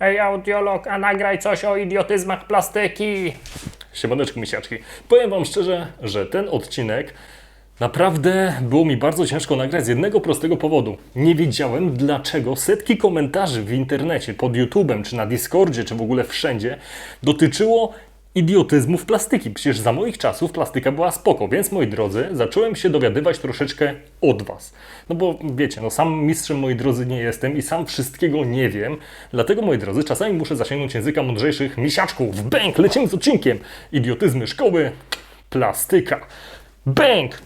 Ej, audiolog, a nagraj coś o idiotyzmach plastyki. Siemaneczki, misiaczki. Powiem Wam szczerze, że ten odcinek naprawdę było mi bardzo ciężko nagrać z jednego prostego powodu. Nie wiedziałem, dlaczego setki komentarzy w internecie, pod YouTube'em, czy na Discordzie, czy w ogóle wszędzie dotyczyło idiotyzmów plastyki. Przecież za moich czasów plastyka była spoko, więc moi drodzy, zacząłem się dowiadywać troszeczkę od Was. No bo wiecie, no sam mistrzem moi drodzy nie jestem i sam wszystkiego nie wiem, dlatego moi drodzy, czasami muszę zasięgnąć języka mądrzejszych misiaczków. Bęk, lecimy z odcinkiem. Idiotyzmy szkoły, plastyka. Bęk!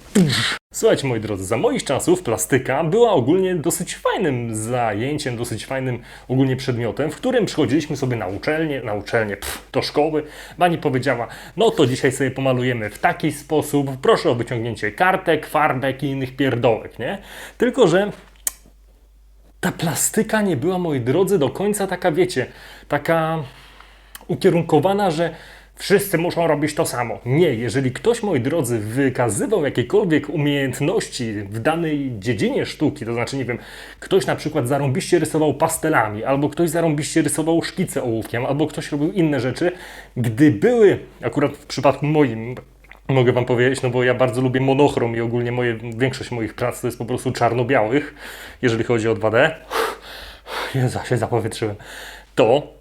Słuchajcie, moi drodzy, za moich czasów plastyka była ogólnie dosyć fajnym zajęciem, dosyć fajnym ogólnie przedmiotem, w którym przychodziliśmy sobie na uczelnię, na uczelnię, pff, do szkoły. Pani powiedziała, no to dzisiaj sobie pomalujemy w taki sposób, proszę o wyciągnięcie kartek, farbek i innych pierdołek, nie? Tylko, że ta plastyka nie była, moi drodzy, do końca taka, wiecie, taka ukierunkowana, że wszyscy muszą robić to samo. Nie, jeżeli ktoś, moi drodzy, wykazywał jakiekolwiek umiejętności w danej dziedzinie sztuki, to znaczy, nie wiem, ktoś na przykład zarąbiście rysował pastelami, albo ktoś zarąbiście rysował szkice ołówkiem, albo ktoś robił inne rzeczy, gdy były, akurat w przypadku moim, mogę Wam powiedzieć, no bo ja bardzo lubię monochrom i ogólnie moje, większość moich prac to jest po prostu czarno-białych, jeżeli chodzi o 2D. Jezu, się zapowietrzyłem. To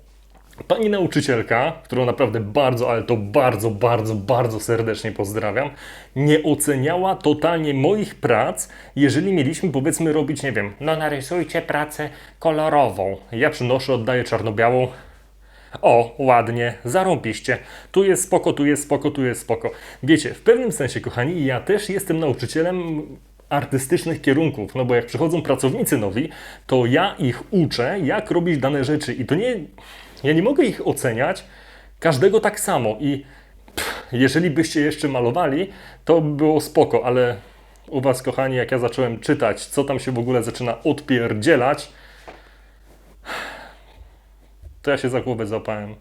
Pani nauczycielka, którą naprawdę bardzo, ale to bardzo, bardzo, bardzo serdecznie pozdrawiam, nie oceniała totalnie moich prac, jeżeli mieliśmy powiedzmy robić, nie wiem, No narysujcie pracę kolorową. ja przynoszę, oddaję czarno-białą. O, ładnie, zarąbiście. Tu jest spoko, tu jest spoko, tu jest spoko. Wiecie, w pewnym sensie, kochani, ja też jestem nauczycielem artystycznych kierunków, no bo jak przychodzą pracownicy nowi, to ja ich uczę, jak robić dane rzeczy i to nie, ja nie mogę ich oceniać każdego tak samo i pff, jeżeli byście jeszcze malowali, to by było spoko, ale u was, kochani, jak ja zacząłem czytać, co tam się w ogóle zaczyna odpierdzielać, to ja się za głowę złapałem.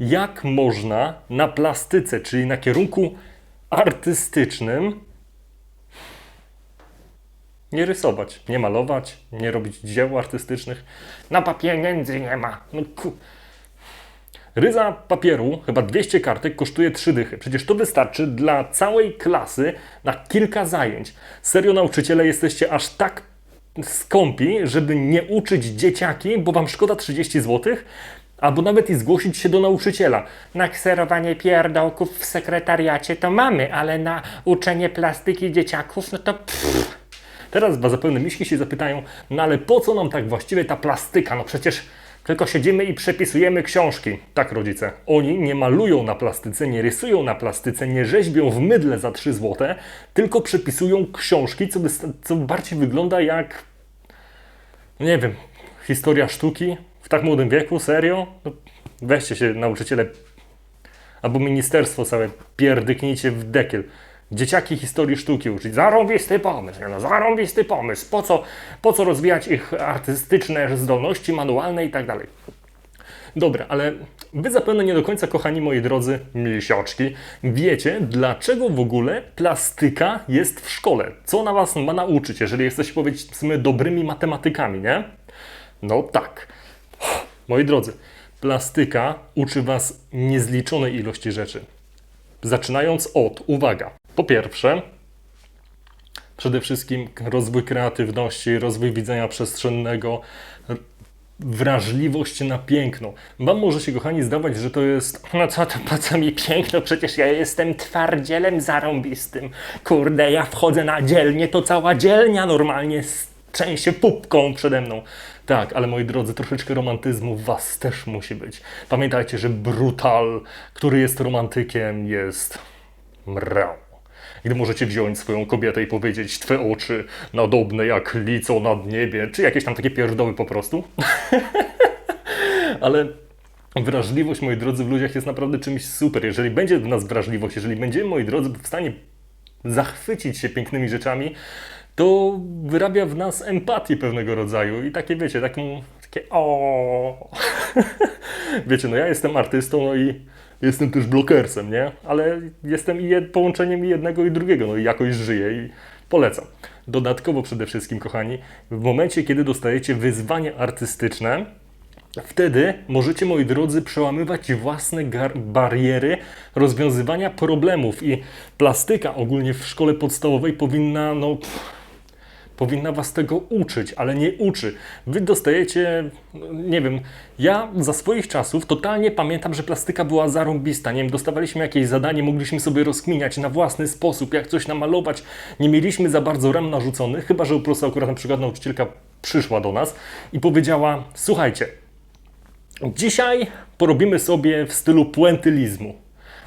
Jak można na plastyce, czyli na kierunku artystycznym, nie rysować, nie malować, nie robić dzieł artystycznych? Bo pieniędzy nie ma. No ku... Ryza papieru, chyba 200 kartek, kosztuje 3 dychy. Przecież to wystarczy dla całej klasy na kilka zajęć. Serio, nauczyciele, jesteście aż tak skąpi, żeby nie uczyć dzieciaki, bo wam szkoda 30 zł, albo nawet i zgłosić się do nauczyciela. Na kserowanie pierdołków w sekretariacie to mamy, ale na uczenie plastyki dzieciaków, no to pff, Teraz was zapewne miśki się zapytają, no ale po co nam tak właściwie ta plastyka? No przecież tylko siedzimy i przepisujemy książki. Tak, rodzice. Oni nie malują na plastyce, nie rysują na plastyce, nie rzeźbią w mydle za 3 złote, tylko przepisują książki, co, co bardziej wygląda jak, nie wiem, historia sztuki w tak młodym wieku, serio? No, weźcie się nauczyciele albo ministerstwo całe, pierdyknijcie w dekiel. Dzieciaki historii sztuki uczyć. Zarąbisty pomysł, no zarąbisty pomysł. Po co, po co rozwijać ich artystyczne zdolności manualne i tak dalej. Dobra, ale wy zapewne nie do końca, kochani moi drodzy miesiączki, wiecie, dlaczego w ogóle plastyka jest w szkole. Co ona was ma nauczyć, jeżeli jesteście powiedzmy dobrymi matematykami, nie? No tak. Moi drodzy, plastyka uczy was niezliczonej ilości rzeczy. Zaczynając od, uwaga, po pierwsze, przede wszystkim rozwój kreatywności, rozwój widzenia przestrzennego, wrażliwość na piękno. Wam może się, kochani, zdawać, że to jest no co to, po co mi piękno? Przecież ja jestem twardzielem zarąbistym. Kurde, ja wchodzę na dzielnię, to cała dzielnia normalnie trzęsie pupką przede mną. Tak, ale moi drodzy, troszeczkę romantyzmu w was też musi być. Pamiętajcie, że brutal, który jest romantykiem, jest mrał. Gdy możecie wziąć swoją kobietę i powiedzieć, twe oczy nadobne jak lico nad niebie, czy jakieś tam takie pierdoły po prostu. ale wrażliwość, moi drodzy, w ludziach jest naprawdę czymś super. Jeżeli będzie w nas wrażliwość, jeżeli będziemy, moi drodzy, w stanie zachwycić się pięknymi rzeczami, to wyrabia w nas empatię pewnego rodzaju i takie, wiecie, taką, takie o. wiecie, no ja jestem artystą, no i jestem też blokersem, nie? Ale jestem i jed, połączeniem jednego i drugiego, no i jakoś żyję i polecam. Dodatkowo przede wszystkim, kochani, w momencie, kiedy dostajecie wyzwanie artystyczne, Wtedy możecie, moi drodzy, przełamywać własne bariery rozwiązywania problemów i plastyka ogólnie w szkole podstawowej powinna, no, pff, powinna was tego uczyć, ale nie uczy. Wy dostajecie, no, nie wiem, ja za swoich czasów totalnie pamiętam, że plastyka była zarąbista. Nie wiem, dostawaliśmy jakieś zadanie, mogliśmy sobie rozkminiać na własny sposób, jak coś namalować. Nie mieliśmy za bardzo ram narzuconych, chyba że po prostu akurat na przykład nauczycielka przyszła do nas i powiedziała: Słuchajcie, Dzisiaj porobimy sobie w stylu puentylizmu.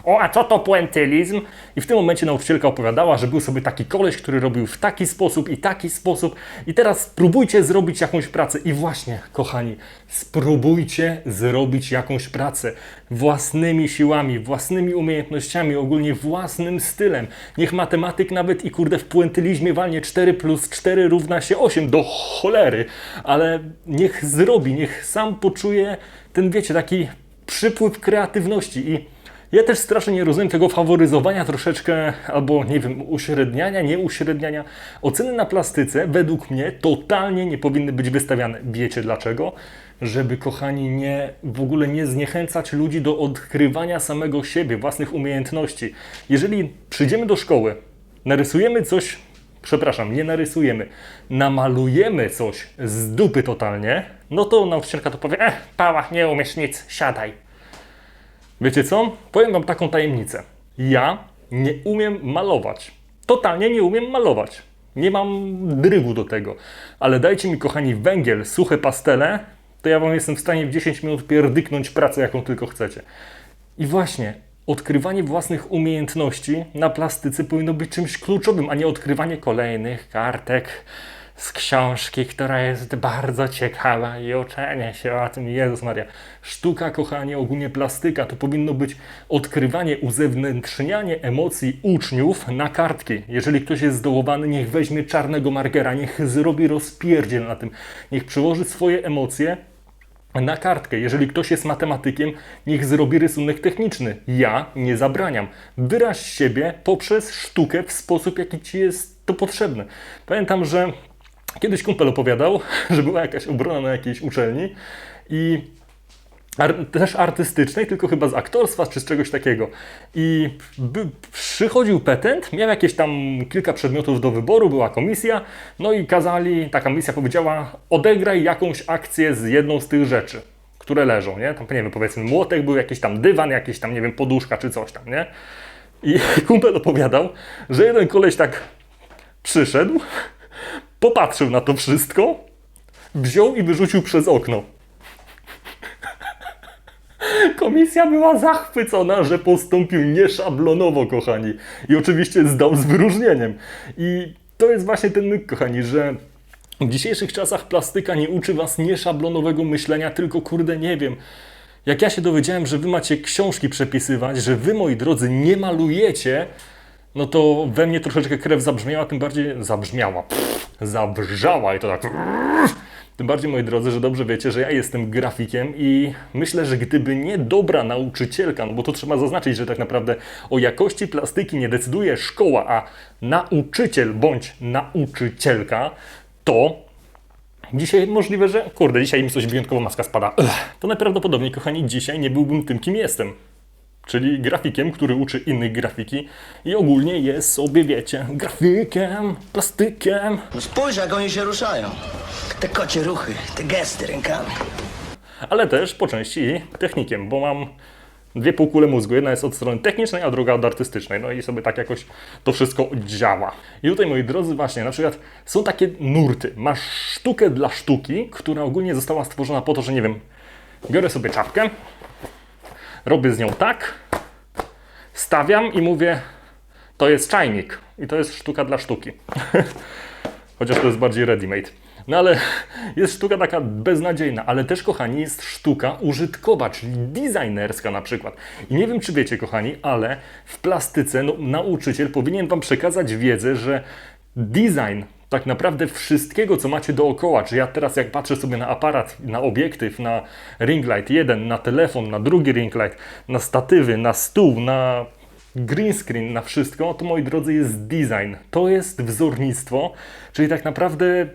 O, a co to puentylizm? I w tym momencie nauczycielka opowiadała, że był sobie taki koleś, który robił w taki sposób i taki sposób. I teraz spróbujcie zrobić jakąś pracę. I właśnie, kochani, spróbujcie zrobić jakąś pracę własnymi siłami, własnymi umiejętnościami, ogólnie własnym stylem. Niech matematyk nawet i kurde w puentylizmie walnie 4 plus 4 równa się 8 do cholery, ale niech zrobi, niech sam poczuje ten, wiecie, taki przypływ kreatywności i ja też strasznie nie rozumiem tego faworyzowania troszeczkę, albo nie wiem, uśredniania, nieuśredniania. Oceny na plastyce według mnie totalnie nie powinny być wystawiane. Wiecie dlaczego? Żeby, kochani, nie, w ogóle nie zniechęcać ludzi do odkrywania samego siebie, własnych umiejętności. Jeżeli przyjdziemy do szkoły, narysujemy coś, przepraszam, nie narysujemy, namalujemy coś z dupy totalnie, no to nauczycielka to powie, eh, pała, nie umiesz nic, siadaj. Wiecie co? Powiem Wam taką tajemnicę. Ja nie umiem malować. Totalnie nie umiem malować. Nie mam drygu do tego. Ale dajcie mi, kochani, węgiel, suche pastele, to ja Wam jestem w stanie w 10 minut pierdyknąć pracę, jaką tylko chcecie. I właśnie, odkrywanie własnych umiejętności na plastyce powinno być czymś kluczowym, a nie odkrywanie kolejnych kartek z książki, która jest bardzo ciekawa i uczenie się o tym. Jezus Maria. Sztuka, kochanie, ogólnie plastyka to powinno być odkrywanie, uzewnętrznianie emocji uczniów na kartki. Jeżeli ktoś jest zdołowany, niech weźmie czarnego markera, niech zrobi rozpierdziel na tym, niech przełoży swoje emocje na kartkę. Jeżeli ktoś jest matematykiem, niech zrobi rysunek techniczny. Ja nie zabraniam. Wyraź siebie poprzez sztukę w sposób, jaki ci jest to potrzebne. Pamiętam, że kiedyś kumpel opowiadał, że była jakaś obrona na jakiejś uczelni i ar też artystycznej, tylko chyba z aktorstwa czy z czegoś takiego. I przychodził petent, miał jakieś tam kilka przedmiotów do wyboru, była komisja, no i kazali, ta komisja powiedziała, odegraj jakąś akcję z jedną z tych rzeczy, które leżą, nie? Tam, nie wiem, powiedzmy młotek był, jakiś tam dywan, jakiś tam, nie wiem, poduszka czy coś tam, nie? I kumpel opowiadał, że jeden koleś tak przyszedł, popatrzył na to wszystko, wziął i wyrzucił przez okno. Komisja była zachwycona, że postąpił nieszablonowo, kochani. I oczywiście zdał z wyróżnieniem. I to jest właśnie ten myk, kochani, że w dzisiejszych czasach plastyka nie uczy was nieszablonowego myślenia, tylko kurde, nie wiem. Jak ja się dowiedziałem, że wy macie książki przepisywać, że wy, moi drodzy, nie malujecie, no to we mnie troszeczkę krew zabrzmiała, tym bardziej zabrzmiała, pff, zabrzała i to tak. Tym bardziej, moi drodzy, że dobrze wiecie, że ja jestem grafikiem i myślę, że gdyby nie dobra nauczycielka, no bo to trzeba zaznaczyć, że tak naprawdę o jakości plastyki nie decyduje szkoła, a nauczyciel bądź nauczycielka, to Dzisiaj możliwe, że. Kurde, dzisiaj mi coś wyjątkowo maska spada. To najprawdopodobniej, kochani, dzisiaj nie byłbym tym, kim jestem. Czyli grafikiem, który uczy innych grafiki i ogólnie jest sobie, wiecie, grafikiem, plastykiem. No spójrz, jak oni się ruszają. Te kocie ruchy, te gesty rękami. ale też po części technikiem, bo mam dwie półkule mózgu. Jedna jest od strony technicznej, a druga od artystycznej. No i sobie tak jakoś to wszystko działa. I tutaj, moi drodzy, właśnie, na przykład są takie nurty. Masz sztukę dla sztuki, która ogólnie została stworzona po to, że nie wiem, biorę sobie czapkę, robię z nią tak, stawiam i mówię, to jest czajnik i to jest sztuka dla sztuki. Chociaż to jest bardziej ready-made. No ale jest sztuka taka beznadziejna, ale też, kochani, jest sztuka użytkowa, czyli designerska na przykład. I nie wiem, czy wiecie, kochani, ale w plastyce no, nauczyciel powinien Wam przekazać wiedzę, że design tak naprawdę wszystkiego, co macie dookoła, czy ja teraz jak patrzę sobie na aparat, na obiektyw, na ring light jeden, na telefon, na drugi ring light, na statywy, na stół, na green screen, na wszystko, to moi drodzy jest design. To jest wzornictwo, czyli tak naprawdę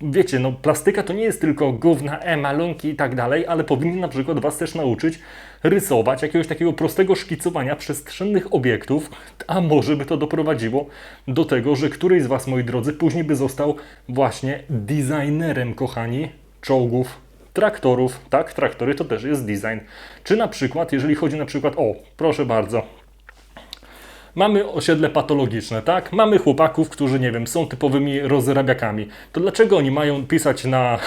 wiecie, no plastyka to nie jest tylko gówna, e, i tak dalej, ale powinien na przykład Was też nauczyć rysować jakiegoś takiego prostego szkicowania przestrzennych obiektów, a może by to doprowadziło do tego, że któryś z Was, moi drodzy, później by został właśnie designerem, kochani, czołgów, traktorów, tak, traktory to też jest design. Czy na przykład, jeżeli chodzi na przykład, o, proszę bardzo, Mamy osiedle patologiczne, tak? Mamy chłopaków, którzy, nie wiem, są typowymi rozrabiakami. To dlaczego oni mają pisać na,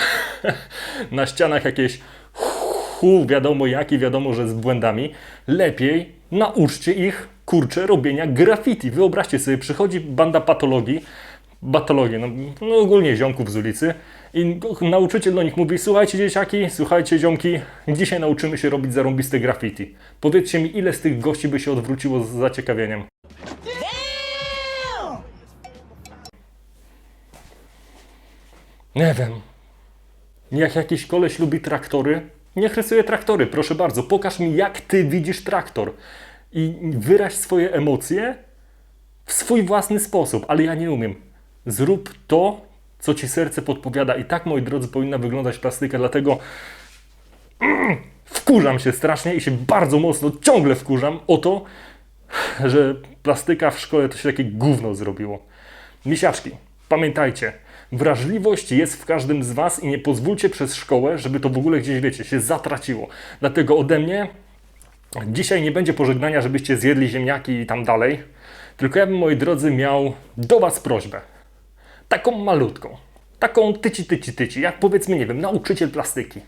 na ścianach jakieś hu, wiadomo jaki, wiadomo, że z błędami? Lepiej nauczcie ich, kurczę, robienia graffiti. Wyobraźcie sobie, przychodzi banda patologii, patologii, no, no ogólnie ziomków z ulicy i nauczyciel do nich mówi, słuchajcie dzieciaki, słuchajcie ziomki, dzisiaj nauczymy się robić zarąbiste graffiti. Powiedzcie mi, ile z tych gości by się odwróciło z zaciekawieniem? Nie wiem. Jak jakiś koleś lubi traktory, niech rysuje traktory, proszę bardzo. Pokaż mi, jak ty widzisz traktor. I wyraź swoje emocje w swój własny sposób, ale ja nie umiem. Zrób to, co ci serce podpowiada. I tak, moi drodzy, powinna wyglądać plastyka, dlatego mm, wkurzam się strasznie i się bardzo mocno ciągle wkurzam o to, że plastyka w szkole to się takie gówno zrobiło. Misiaczki, pamiętajcie, wrażliwość jest w każdym z Was i nie pozwólcie przez szkołę, żeby to w ogóle gdzieś, wiecie, się zatraciło. Dlatego ode mnie dzisiaj nie będzie pożegnania, żebyście zjedli ziemniaki i tam dalej, tylko ja bym, moi drodzy, miał do Was prośbę. Taką malutką, taką tyci, tyci, tyci, jak powiedzmy, nie wiem, nauczyciel plastyki.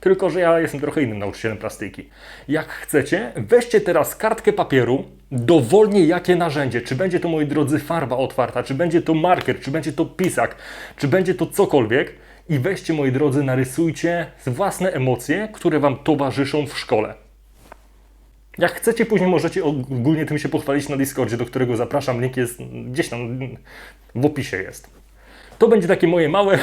Tylko, że ja jestem trochę innym nauczycielem plastyki. Jak chcecie, weźcie teraz kartkę papieru, dowolnie jakie narzędzie. Czy będzie to, moi drodzy, farba otwarta, czy będzie to marker, czy będzie to pisak, czy będzie to cokolwiek. I weźcie, moi drodzy, narysujcie własne emocje, które Wam towarzyszą w szkole. Jak chcecie, później możecie ogólnie tym się pochwalić na Discordzie, do którego zapraszam. Link jest gdzieś tam w opisie jest. To będzie takie moje małe,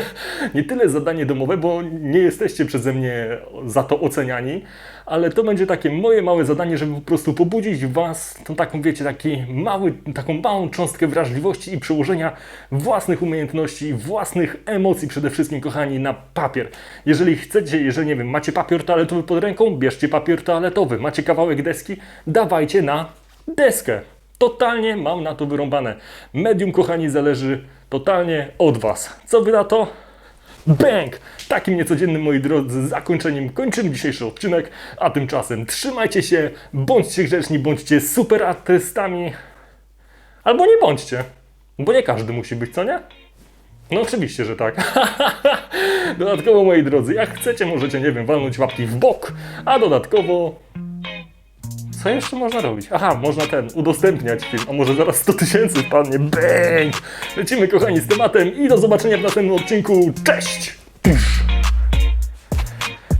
nie tyle zadanie domowe, bo nie jesteście przeze mnie za to oceniani, ale to będzie takie moje małe zadanie, żeby po prostu pobudzić Was tą taką, wiecie, taki mały, taką małą cząstkę wrażliwości i przełożenia własnych umiejętności, własnych emocji przede wszystkim, kochani, na papier. Jeżeli chcecie, jeżeli, nie wiem, macie papier toaletowy pod ręką, bierzcie papier toaletowy. Macie kawałek deski, dawajcie na deskę. Totalnie mam na to wyrąbane. Medium, kochani, zależy totalnie od Was. Co Wy na to? Bang! Takim niecodziennym, moi drodzy, zakończeniem kończymy dzisiejszy odcinek, a tymczasem trzymajcie się, bądźcie grzeczni, bądźcie super artystami, albo nie bądźcie, bo nie każdy musi być, co nie? No oczywiście, że tak. dodatkowo, moi drodzy, jak chcecie, możecie, nie wiem, walnąć łapki w bok, a dodatkowo co jeszcze można robić? Aha, można ten, udostępniać film, a może zaraz 100 tysięcy wpadnie, bang! Lecimy kochani z tematem i do zobaczenia w następnym odcinku, cześć!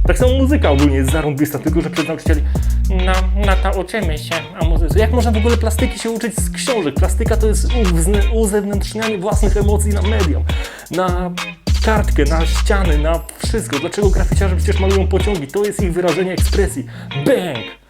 Tak samo muzyka ogólnie jest zarąbista, tylko że przez nauczycieli no, no to uczymy się o muzyce. Jak można w ogóle plastyki się uczyć z książek? Plastyka to jest uzewnętrznianie własnych emocji na medium, na kartkę, na ściany, na wszystko. Dlaczego graficiarze przecież malują pociągi? To jest ich wyrażenie ekspresji. Bang!